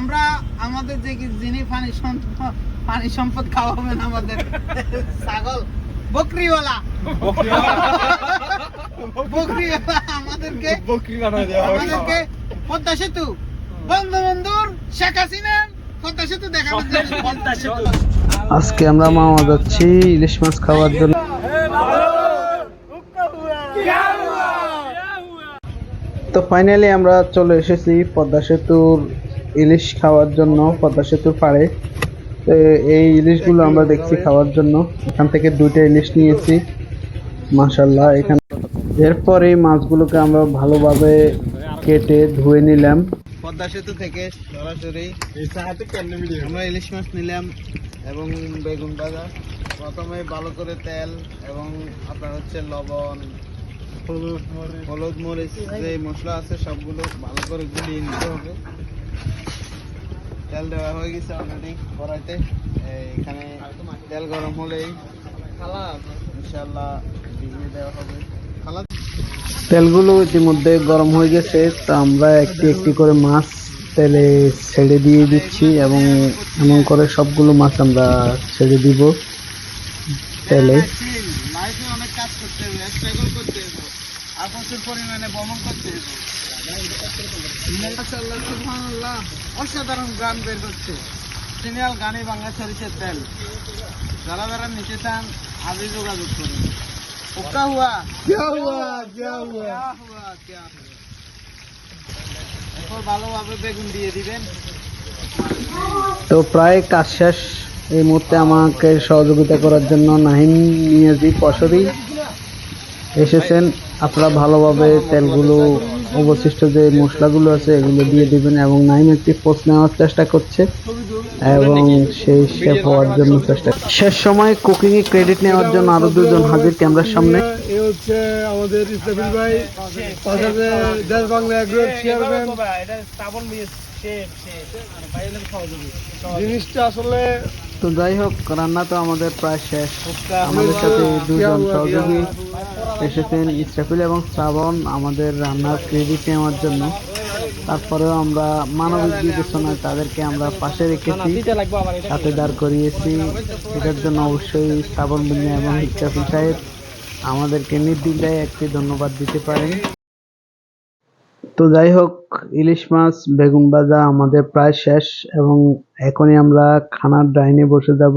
আমরা আমাদের যে যিনি পানি সম্পদ পানি সম্পদ খাওয়াবেন আমাদের। ছাগল। বকরিওয়ালা। বকরিওয়ালা। আমাদেরকে বকরি বানায় দেওয়া হবে। আমাদেরকে পদ্মা সেতু। বঙ্গবন্ধুর শেখ হাসিনা পদ্মা সেতু দেখানোর পদ্মা সেতু। আজকে আমরা মামা যাচ্ছি ইলিশ মাছ খাওয়ার জন্য। তো ফাইনালি আমরা চলে এসেছি পদ্মা সেতুর ইলিশ খাওয়ার জন্য পদ্মা সেতুর পাড়ে। তো এই ইলিশগুলো আমরা দেখছি খাওয়ার জন্য। এখান থেকে দুইটা ইলিশ নিয়েছি। মাশাল্লাহ এখান এরপর এই মাছগুলোকে আমরা ভালোভাবে কেটে ধুয়ে নিলাম। পদ্মা সেতু থেকে সরাসরি আমরা ইলিশ মাছ নিলাম এবং বেগুন ভাজা। প্রথমে ভালো করে তেল এবং আপনার হচ্ছে লবণ হলুদ হলুদ মরিচ যে মশলা আছে সবগুলো ভালো করে গুলিয়ে নিতে হবে। তেল দেওয়া হয়ে গেছে অলরেডি কড়াইতে। এখানে তেল গরম হলেই ইনশাল্লাহ ভিজিয়ে দেওয়া হবে। খালা তেলগুলো ইতিমধ্যে গরম হয়ে গেছে তো আমরা একটি একটি করে মাছ তেলে ছেড়ে দিয়ে দিচ্ছি এবং এমন করে সবগুলো মাছ আমরা ছেড়ে দিব তেলে। অনেক কাজ করতে হবে করতে আর প্রচুর পরিমাণে ভ্রমণ করতে হবে। অসাধারণ গান বের করছে সিনিয়াল গানে বাংলা সরিষের তেল যারা যারা নিতে চান আজই যোগাযোগ করুন ওকা হুয়া क्या हुआ क्या हुआ क्या हुआ क्या हुआ এরপর ভালোভাবে বেগুন দিয়ে দিবেন তো প্রায় কাজ শেষ এই মুহূর্তে আমাকে সহযোগিতা করার জন্য নাহিম নিয়াজি পশরি এসেছেন আপনারা ভালোভাবে তেলগুলো অবশিষ্ট যে মশলাগুলো আছে এগুলো দিয়ে দিবেন এবং নাইন একটি পোস্ট নেওয়ার চেষ্টা করছে এবং সেই শেফ হওয়ার জন্য চেষ্টা শেষ সময় কুকিং এ ক্রেডিট নেওয়ার জন্য আরও দুজন হাজির ক্যামেরার সামনে। এ হচ্ছে আমাদের ভাই পাশাপাশি দেশ বাংলা এগ্রোর চেয়ারম্যান জিনিসটা আসলে তো যাই হোক রান্না তো আমাদের প্রায় শেষ। আমাদের সাথে দুজন সহযোগী। এসেছেন ইসরাফিল এবং শ্রাবণ আমাদের রান্নার ক্রেডিট নেওয়ার জন্য। তারপরেও আমরা মানবিক বিবেচনায় তাদেরকে আমরা পাশে রেখেছি সাথে দাঁড় করিয়েছি। এটার জন্য অবশ্যই শ্রাবণ বিন্যা এবং ইসরাফিল সাহেব আমাদেরকে নির্দ্বিধায় একটি ধন্যবাদ দিতে পারেন। তো যাই হোক, ইলিশ মাছ, বেগুন ভাজা আমাদের প্রায় শেষ এবং এখনই আমরা খানার ডাইনে বসে যাব।